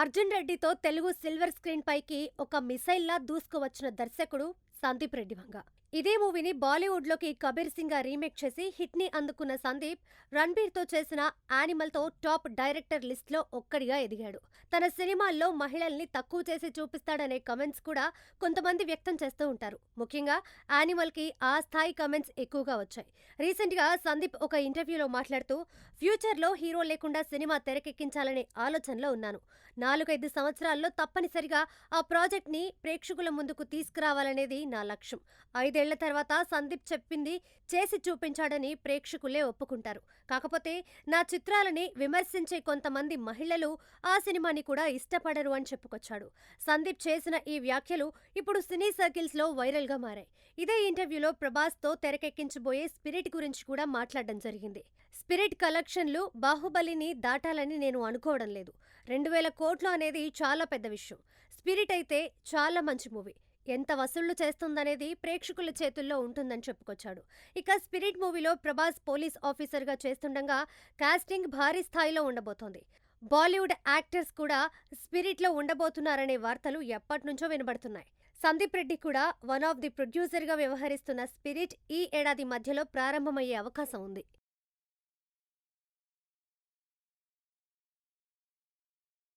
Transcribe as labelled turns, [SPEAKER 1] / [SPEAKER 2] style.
[SPEAKER 1] అర్జున్ రెడ్డితో Telugu silver screen పైకి ఒక మిసైల్లా దూసుకువచ్చిన దర్శకుడు సందీప్ రెడ్డి వంగ. ఇదే మూవీని బాలీవుడ్లోకి కబీర్ సింగ్గా రీమేక్ చేసి హిట్ని అందుకున్న సందీప్ రణబీర్తో చేసిన యానిమల్తో టాప్ డైరెక్టర్ లిస్ట్లో ఒక్కడిగా ఎదిగాడు. తన సినిమాల్లో మహిళల్ని తక్కువ చేసి చూపిస్తాడనే కమెంట్స్ కూడా కొంతమంది వ్యక్తం చేస్తూ ఉంటారు. ముఖ్యంగా యానిమల్కి ఆ స్థాయి కమెంట్స్ ఎక్కువగా వచ్చాయి. రీసెంట్గా సందీప్ ఒక ఇంటర్వ్యూలో మాట్లాడుతూ ఫ్యూచర్లో హీరో లేకుండా సినిమా తెరకెక్కించాలనే ఆలోచనలో ఉన్నాను. నాలుగైదు సంవత్సరాల్లో తప్పనిసరిగా ఆ ప్రాజెక్ట్ని ప్రేక్షకుల ముందుకు తీసుకురావాలనేది నా లక్ష్యం. ఐదు ఐదేళ్ళ తర్వాత సందీప్ చెప్పింది చేసి చూపించాడని ప్రేక్షకులే ఒప్పుకుంటారు. కాకపోతే నా చిత్రాలని విమర్శించే కొంతమంది మహిళలు ఆ సినిమాని కూడా ఇష్టపడరు అని చెప్పుకొచ్చాడు. సందీప్ చేసిన ఈ వ్యాఖ్యలు ఇప్పుడు సినీ సర్కిల్స్లో వైరల్గా మారాయి. ఇదే ఇంటర్వ్యూలో ప్రభాస్తో తెరకెక్కించబోయే స్పిరిట్ గురించి కూడా మాట్లాడడం జరిగింది. స్పిరిట్ కలెక్షన్లు బాహుబలిని దాటాలని నేను అనుకోవడం లేదు. రెండు వేల కోట్లు అనేది చాలా పెద్ద విషయం. స్పిరిట్ అయితే చాలా మంచి మూవీ. ఎంత వసూళ్ళు చేస్తుందనేది ప్రేక్షకుల చేతుల్లో ఉంటుందని చెప్పుకొచ్చాడు. ఇక స్పిరిట్ మూవీలో ప్రభాస్ పోలీస్ ఆఫీసర్గా చేస్తుండగా కాస్టింగ్ భారీ స్థాయిలో ఉండబోతోంది. బాలీవుడ్ యాక్టర్స్ కూడా స్పిరిట్లో ఉండబోతున్నారనే వార్తలు ఎప్పటినుంచో వినబడుతున్నాయి. సందీప్ రెడ్డి కూడా వన్ ఆఫ్ ది ప్రొడ్యూసర్గా వ్యవహరిస్తున్న స్పిరిట్ ఈ ఏడాది మధ్యలో ప్రారంభమయ్యే అవకాశం ఉంది.